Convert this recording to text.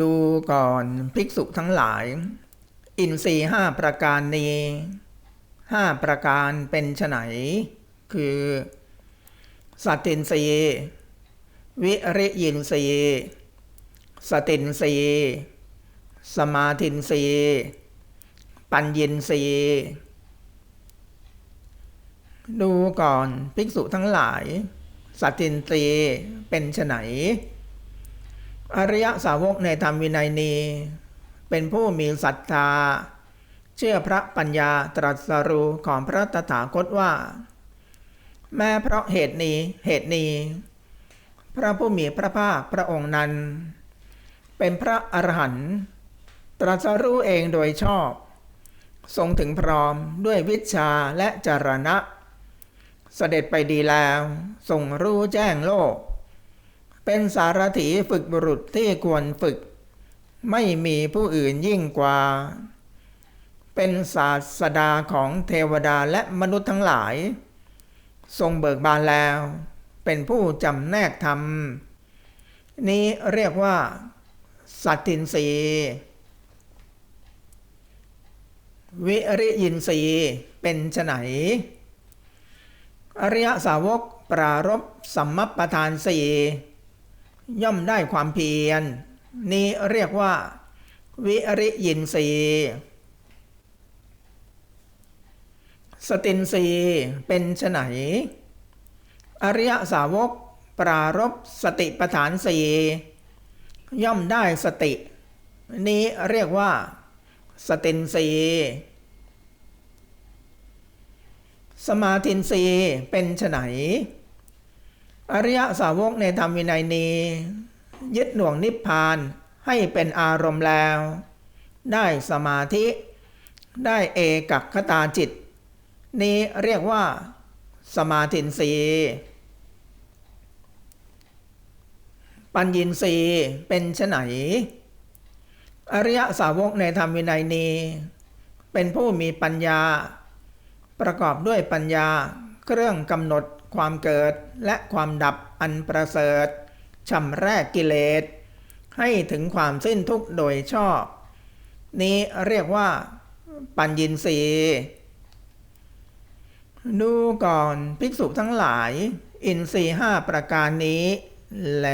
ดูก่อนภิกษุทั้งหลาย อินทรีห้าประการนี้ห้าประการเป็นไฉนคือ สัตินทรีวิริยินทรีสตินทรีสมาธินทรีปัญญินทรีดูก่อนภิกษุทั้งหลาย สัตินทรีเป็นไฉน อริยสาวกในธรรมวินัยนี้ เป็นผู้มีศรัทธา เชื่อพระปัญญาตรัสรู้ของพระตถาคตว่า แม้เพราะเหตุนี้เหตุนี้ พระผู้มีพระภาคพระองค์นั้น เป็นพระอรหันต์ตรัสรู้เองโดยชอบ ทรงถึงพร้อมด้วยวิชาและจรณะ เสด็จไปดีแล้วทรงรู้แจ้งโลก เป็นสารถีฝึกบุรุษที่ควรฝึก ไม่มีผู้อื่นยิ่งกว่า เป็นศาสดาของเทวดาและมนุษย์ทั้งหลาย ทรงเบิกบานแล้ว เป็นผู้จำแนกธรรม นี้เรียกว่า สัตตินรีวิริยินรีเป็นไฉนอริยสาวกปรารบสัมมัปปทานสี่ ย่อมได้ความเพียร นี้เรียกว่า วิริยินรีสตินรีเป็นไฉนอริยสาวกปรารบสติปฐานสีย่อมได้สติ นี้เรียกว่า สตินทรีสมาธินทรีเป็นไฉน อริยสาวกในธรรมวินัยนี้ ยึดหน่วงนิพพานให้เป็นอารมณ์แล้ว ได้สมาธิ ได้เอกัคตาจิต นี้เรียกว่า สมาธินรีปัญญินรีเป็นไฉนอริยสาวกในธรรมวินัยนี้ เป็นผู้มีปัญญา ประกอบด้วยปัญญาเครื่องกำหนด ความเกิดและความดับอันประเสริฐชำแรกกิเลส ให้ถึงความสิ้นทุกข์โดยชอบ นี้เรียกว่า ปัญญินทรีย์ดูก่อนภิกษุทั้งหลาย อินทรีห้าประการนี้แล